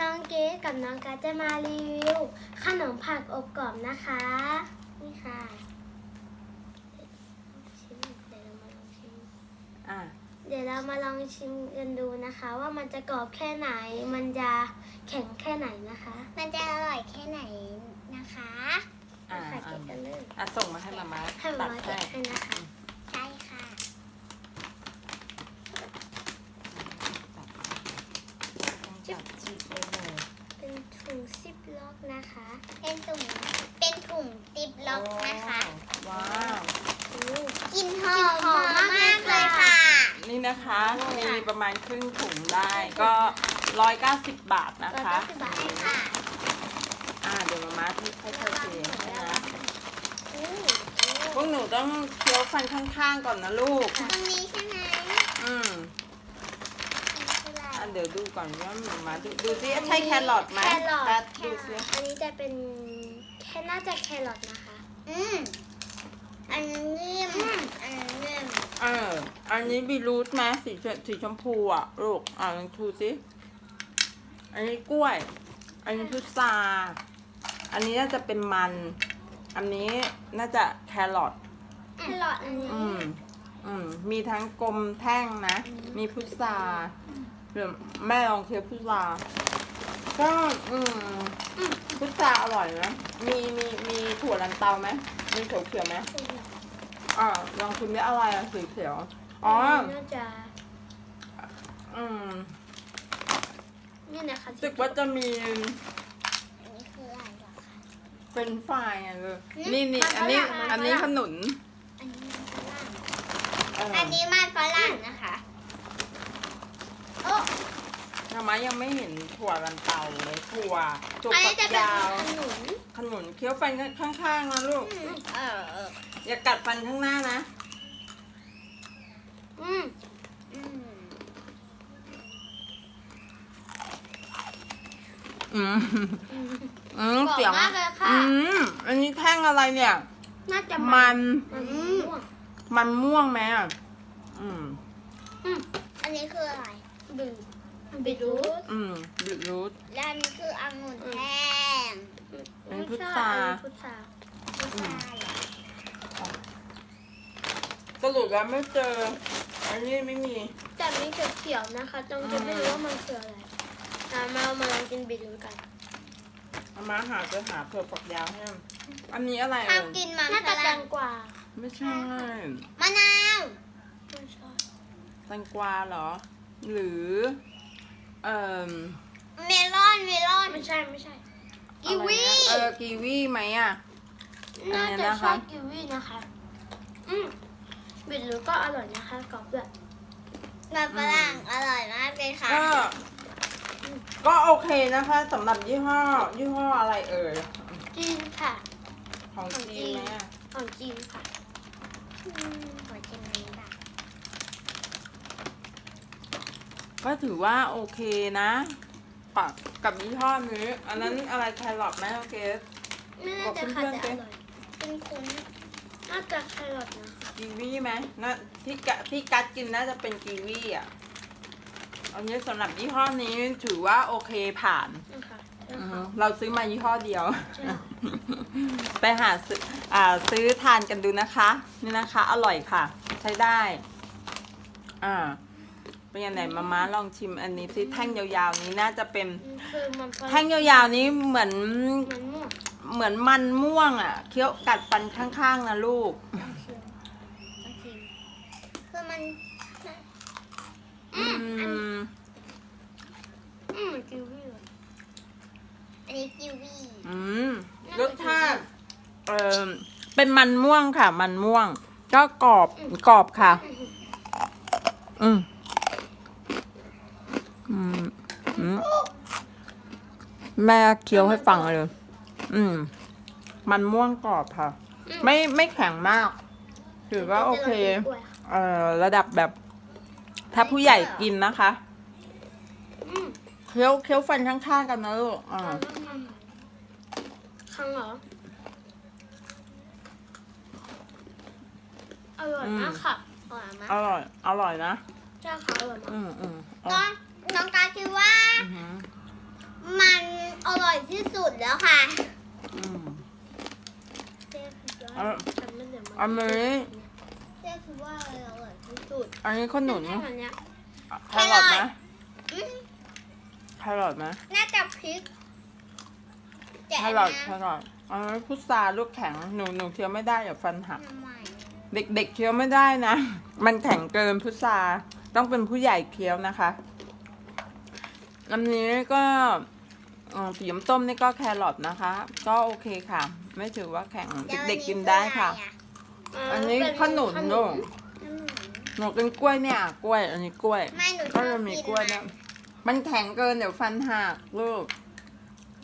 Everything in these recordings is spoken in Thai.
น้องเกดกับน้องกาจะมารีวิว ขนมผักอบกรอบนะคะ นี่ค่ะชิมเดี๋ยวเรามาลองชิมอะเดี๋ยวเรามาลองชิมกันดูนะคะ ว่ามันจะกรอบแค่ไหน มันจะแข็งแค่ไหนนะคะ มันจะอร่อยแค่ไหนนะคะอะค่ะอะเก็บกันเลยอะส่งมาให้มาม่าให้ตัมาดมาให้เก็บให้นะคะ ใช่ค่ะ จับจีบได้เลย เป็นถุงซิป ล็อกนะคะ เป็นถุงเป็นถุงติปล็อกนะคะว้าวโอ้กลินหอมมากเลยค่ะ นี่นะคะมีประมาณครึ่งถุงได้ก็ร้อยเก้าสิบบาทนะร้อยคะเก้าสิบบาทใช่เองค่ะอ่าเดี๋ยวมาม่าที่ค่อยๆเทให้นะอู้พวกหนูต้องเคี้ยวฟันข้างๆก่อนนะลูกตรงนี้ใช่ไหม อืม คืออะไร อะ เดี๋ยวดูก่อนว่ามาม่าดูดูซิใช่แครอทไหมแครอแป๊ทดดูซิอันนี้จะเป็นแค่น่าจะแครอทนะคะ อืมอันนี้นิ่มอันนี้นิ่มเอออันนี้บีรูทไหมสีชสีชมพูอะลูกอ่าลองดูซิอันนี้กล้วย อันนี้พุทราอันนี้น่าจะเป็นมัน อันนี้น่าจะแครอทแครอทอันนี้อืมอืมมีทั้งกลมแท่งนะ มีพุทรา เดี๋ยวแม่ลองเคี้ยวพุทราก็อืมพุทราอร่อยนะมีมีมีถั่วลันเตาไหมมีเขียวเขียวๆไหมอ่าลองชิมได้อะไรอะสีเขียวอ๋อน่าจะอืมนี่นะคะรู้สึกว่าจะมีอันนี้คืออะไรเหรอคะ เป็นไฟรายอะเลยอืมนี่นี่มันอันนี้ฝรั่งอันนี้ขนุนอันนี้มันฝรั่งเอออันนี้มันฝรั่งนะคะ โอ้ทำไมยังไม่เห็นถั่วลันเตาเลยถั่วถั่วอันฝันี้กจะเป็นยาว ขนุนขนุนเคี้ยวฟันข้างๆนะลูก อืมเออเอออย่ากัดฟันข้างหน้านะ อืมอืมอืมอืม อืมกรอบเสียงมากเลยค่ะ อืมอันนี้แท่งอะไรเนี่ย น่าจะมันมันม่วงมันม่วงไหมอะอืม อืมอันนี้คืออะไร บีบีรูทอืมบีทรูท และอันนี้คือองุ่นแห้งอันนี้ไม่พุทใช่ราอันนี้พุทราไม่ใช่เหรอสรุปแล้วไม่เจอ อันนี้ไม่มี แต่มีเขียวๆนะคะจงจะไม่รู้ว่ามันคืออะไรอะมาเอามาลองกินบีรูทกันเอามาหาจะหาเผือกฝักยาวให้มันอันนี้อะไรห้าเอ่มยกินมันน่าฝจะแตรั่งงกวาไม่ใช่มะนาว ไม่ใช่ แตงกวาเหรอ หรือเอ่อเมลอนเมลอนไม่ใช่ไม่ใช่กีวีอะไรนะเออกีวีไหมอะ น่าอันนี้จะนะคะใช่กิวีนะคะ อืมบีรูทก็อร่อยนะคะกรอบด้วยมันฝรั่งอร่อยมากเลยค่ะ ก็ก็โอเคนะคะสำหรับยี่ห้อ ยี่ห้ออะไรเอ่ยจีนค่ะ ของของจีนไหมอะของจีนค่ะ อืมขอชิมนี้ค่ะ ก็ถือว่าโอเคนะกับกับยี่ห้อนี้ อันนั้นอะไรแครอทไหมโอเคไม่น่าจะค่ะแต่อร่อยคุณคุณน่าจะแครอทนะกีวีไหมน่าที่กะที่กัดกินน่าจะเป็นกีวีอะอันนี้สำหรับยี่ห้อนี้ถือว่าโอเคผ่าน นะคะใช่อือค่ะฮึเราซื้อมายี่ห้อเดียว ใช่ ไปหาซื้ออ่าซื้อทานกันดูนะคะ นี่นะคะ อร่อยค่ะ ใช้ได้ อ่า เป็นยังไงมาม่าลองชิมอันนี้สิแท่งยาวๆนี้น่าจะเป็นคือมันฝรั่แท่งยาวๆนี้เหมือนมันม่วงเหมือนมันม่วงอะเคี้ยวกัดฟันข้างๆนะลูก โอเคคือมันอืมอืมกิวีเลยอันนี้กีวีอืมรสชาติเออเป็นมันม่วงค่ะ มันม่วง ก็กรอบกรอบค่ะ อืม อืมอืมแม่เคี้ยวให้ฟังเลย อืม มันม่วงกรอบค่ะ ไม่ไม่แข็งมาก ถือว่าโอเค เอ่อ ระดับแบบ ถ้าผู้ใหญ่กินนะคะอืมเคี้ยวเคี้ยวฟันข้างๆกันนะลูก อ่าข้างเหรอ อร่อยมากค่ะ อร่อยมากอร่อย อร่อยนะ ใช่ค่ะอร่อยมากอืมอืมน้อง น้องกาคิดว่าอือหือดแล้วค่ะอืมเจ๊คิดว่าเอาทำไม่เหลือมัอันนี้เจ๊คิดว่าอะไรอร่อยที่สุดอันนี้ขนุนแค่อันเนี้ยแครอทไหมอืมแครอทไหมน่าจะพริกแต่แคอันรอทเนี้แคยรอทอันนี้พุทราลูกแข็งหนูหนูเคี้ยวไม่ได้อย่าฟันหัก ทำไมเด็กๆเคี้ยวไม่ได้นะ มันแข็งเกินพุทราต้องเป็นผู้ใหญ่เคี้ยวนะคะ อันนี้ก็เอ่อสีน้ำส้มนี่ก็แครอทนะคะ ก็โอเคค่ะ ไม่ถือว่าแข็งแล้วเด็กๆกินได้ค่ะ อันอันนี้เป็ขนุนขลูกอืมหนูกินกล้วยเนี่ยกล้วย อันนี้กล้วยไม่หนูชก็อบจะมีกินกล้วยเนี่ยมันแข็งเกินเดี๋ยวฟันหักลูก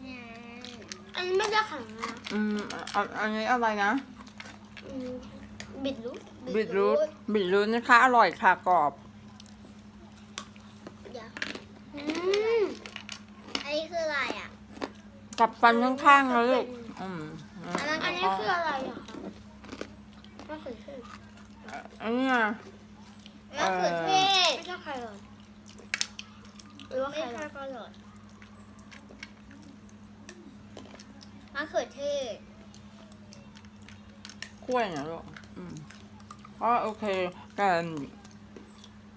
เนี่ยอันนี้ไม่ได้ขังนะอืมอันอันนี้อะไรนะอืมบิดลูกบิดรูทบิดรูทนะคะ อร่อยค่ะกรอบ เดี๋ยว อืม อันนี้คืออะไรอะ กับฟันข้างๆนะลูกอืมอันนั้นอันนี้คืออะไรอะคะมะเขือเทศอันนี้อะมะเขือเทศไม่ใช่ไข่หรอหรือว่าไม่ไข่หรใช่อกระโดดมะเขือเทศกล้วยนะลูกอืมก็โอเค แต่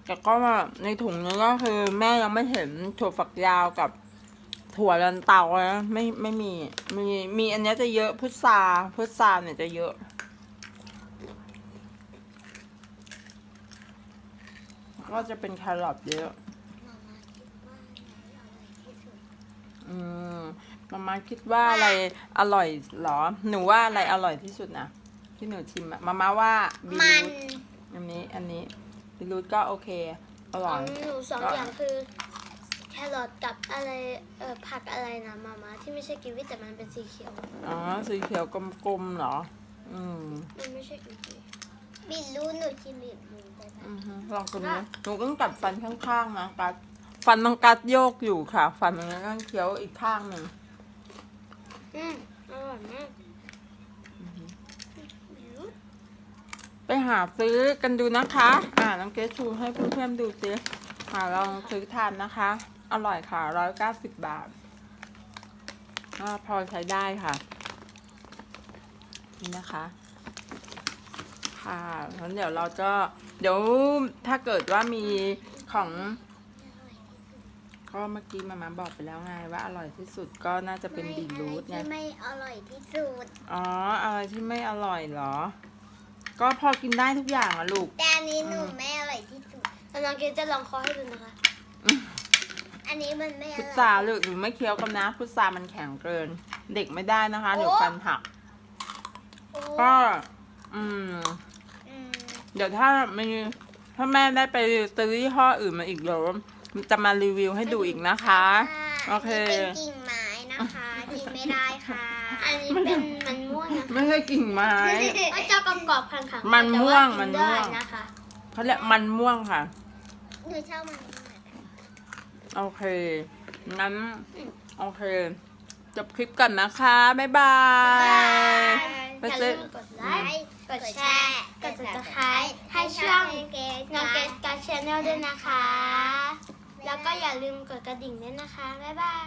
แต่ก็ว่าในถุงนี้ก็คือแม่ยังไม่เห็นถั่วฝักยาวกับ ถั่วลันเตานะไม่ไม่มี มีมีอันเนี้ยจะเยอะพุทราพุทราเนี่ยจะเยอะ ก็จะเป็นแครอทเยอะอืมมามาคิดว่าอะไรอร่อยเหรอ หนูว่าอะไรอร่อยที่สุดนะที่หนูชิมอะมามาว่าบีมัรูนทอันนี้อันนี้บีรูทก็โอเคอร่ขออยงหนูสองอย่างคือแค รอทกับอะไรเอ่อผักอะไรนะมามาที่ไม่ใช่กิวีแต่มันเป็นสีเขียว อ๋อ สีเขียวกลมๆเหรอ อืมมันไม่ใช่กิวีบิดรูทหนูชิมบิดรูทได้ไหมอือฮึลองกินนะหนูต้องกัดฟันข้างๆนะกัดฟันต้องกัดโยกอยู่ค่ะ ฟันมันต้องเคี้ยวอีกข้างหนึ่งอืมอร่อยมากไปหาซื้อกันดูนะคะ อ่า น้องเกสชูให้เพื่อนๆดูสิหาลองซื้อทานนะคะ อร่อยค่ะร้อยเก้าสิบบาทอ่าพอใช้ได้ค่ะ นี่นะคะ ค่ะงั้นเดี๋ยวเราจะ เดี๋ยวถ้าเกิดว่ามีของก็เมื่อกี้มามาบอกไปแล้วไงว่าอร่อยที่สุดก็น่าจะเป็นบีทรูทไงไม่อะไรที่ไม่อร่อยที่สุด อ๋ออะไรที่ไม่อร่อยเหรอ ก็พอกินได้ทุกอย่างอะลูก แต่อันนี้หนูไม่อร่อยที่สุดแล้วน้องเกดจะลองคอให้ดูนะคะ อันนี้มันไม่อพุทร่ราอยลูกหนูไม่เคี้ยวกันนะ พุทรามันแข็งเกิน เด็กไม่ได้นะคะเดี๋ยวฟันหักโอ้ก็อืมอืม เดี๋ยวถ้ามีถ้าแม่ได้ไปซื้อยี่ห้ออื่นมาอีกเดี๋ยวจะมารีวิวให้ดูอีกนะคะ โอเคนนี้เป็นกิ่งไม้นะคะกินไม่ได้ค่ะ อันนี้เป็นมันม่วงนะคะไม่ใช่กิ่งไม้ก็จะกรอบๆขังๆมันม่วงแต่ากิมันม่วงได้นะคะเขาเรียกมันม่วงค่ะหนูชอบมัน โอเค งั้น โอเค จบคลิปก่อนนะคะ บ๊ายบาย ไปอย่าซื้ลืมกดไลค์ กดแชร์ กด subscribe ให้ช่องน้องเกดการชแนลด้วยนะคะ แล้วก็อย่าลืมกดกระดิ่งด้วยนะคะ บ๊ายบาย